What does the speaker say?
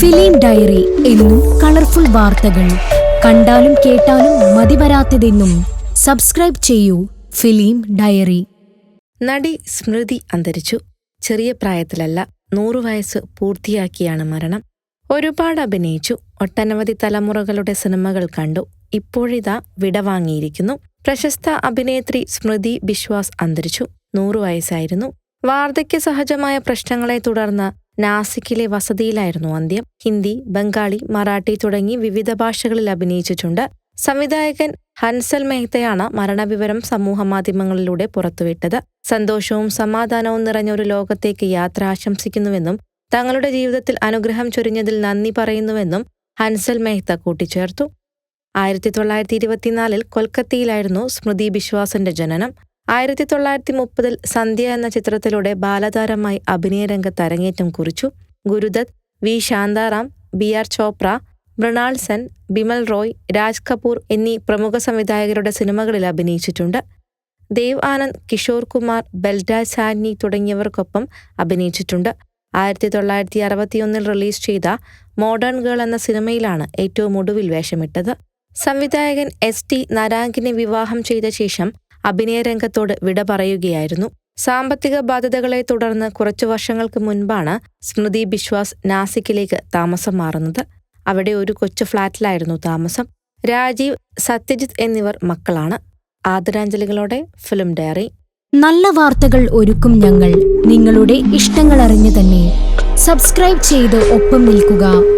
Film diary എന്നും colourful വാർത്തകൾ. കണ്ടാലും കേട്ടാലും മതിവരാത്തതെന്നും സബ്സ്ക്രൈബ് ചെയ്യൂ ഫിലിം ഡയറി. നടി സ്മൃതി അന്തരിച്ചു. ചെറിയ പ്രായത്തിലല്ല നൂറു വയസ്സ് പൂർത്തിയാക്കിയാണ് മരണം. ഒരുപാട് അഭിനയിച്ചു. ഒട്ടനവധി തലമുറകളുടെ സിനിമകൾ കണ്ടു. ഇപ്പോഴിതാ വിടവാങ്ങിയിരിക്കുന്നു പ്രശസ്ത അഭിനേത്രി സ്മൃതി ബിശ്വാസ് അന്തരിച്ചു. നൂറു വയസ്സായിരുന്നു. വാർദ്ധക്യ സഹജമായ പ്രശ്നങ്ങളെ തുടർന്ന് നാസിക്കിലെ വസതിയിലായിരുന്നു അന്ത്യം. ഹിന്ദി ബംഗാളി മറാഠി തുടങ്ങി വിവിധ ഭാഷകളിൽ അഭിനയിച്ചിട്ടുണ്ട്. സംവിധായകൻ ഹൻസൽ മെഹ്തയാണ് മരണവിവരം സമൂഹമാധ്യമങ്ങളിലൂടെ പുറത്തുവിട്ടത്. സന്തോഷവും സമാധാനവും നിറഞ്ഞ ഒരു ലോകത്തേക്ക് യാത്ര ആശംസിക്കുന്നുവെന്നും തങ്ങളുടെ ജീവിതത്തിൽ അനുഗ്രഹം ചൊരിഞ്ഞതിൽ നന്ദി പറയുന്നുവെന്നും ഹൻസൽ മെഹ്ത കൂട്ടിച്ചേർത്തു. ആയിരത്തി തൊള്ളായിരത്തി ഇരുപത്തിനാലിൽ കൊൽക്കത്തയിലായിരുന്നു സ്മൃതി ബിശ്വാസിന്റെ ജനനം. ആയിരത്തി തൊള്ളായിരത്തി മുപ്പതിൽ സന്ധ്യ എന്ന ചിത്രത്തിലൂടെ ബാലതാരമായി അഭിനയരംഗത്ത് അരങ്ങേറ്റം കുറിച്ചു. Guru Dutt V Shantaram B R Chopra Mrinal Sen Bimal Roy Raj Kapoor എന്നീ പ്രമുഖ സംവിധായകരുടെ സിനിമകളിൽ അഭിനയിച്ചിട്ടുണ്ട്. ദേവ് ആനന്ദ് കിഷോർ കുമാർ ബൽരാജ് സാനി തുടങ്ങിയവർക്കൊപ്പം അഭിനയിച്ചിട്ടുണ്ട്. ആയിരത്തി തൊള്ളായിരത്തി അറുപത്തിയൊന്നിൽ റിലീസ് ചെയ്ത മോഡേൺ ഗേൾ എന്ന സിനിമയിലാണ് ഏറ്റവും ഒടുവിൽ വേഷമിട്ടത്. സംവിധായകൻ എസ് ടി നരാങ്കിനെ വിവാഹം ചെയ്ത ശേഷം അഭിനയരംഗത്തോട് വിട പറയുകയായിരുന്നു. സാമ്പത്തിക ബാധ്യതകളെ തുടർന്ന് കുറച്ചു വർഷങ്ങൾക്ക് മുൻപാണ് സ്മൃതി ബിശ്വാസ് നാസിക്കിലേക്ക് താമസം മാറുന്നത്. അവിടെ ഒരു കൊച്ചു ഫ്ളാറ്റിലായിരുന്നു താമസം. രാജീവ് സത്യജിത്ത് എന്നിവർ മക്കളാണ്. ആദരാഞ്ജലികളോടെ ഫിലിം ഡയറി. നല്ല വാർത്തകൾ ഒരുക്കും ഞങ്ങൾ. നിങ്ങളുടെ ഇഷ്ടങ്ങൾ അറിഞ്ഞു തന്നെ സബ്സ്ക്രൈബ് ചെയ്ത് ഒപ്പം നിൽക്കുക.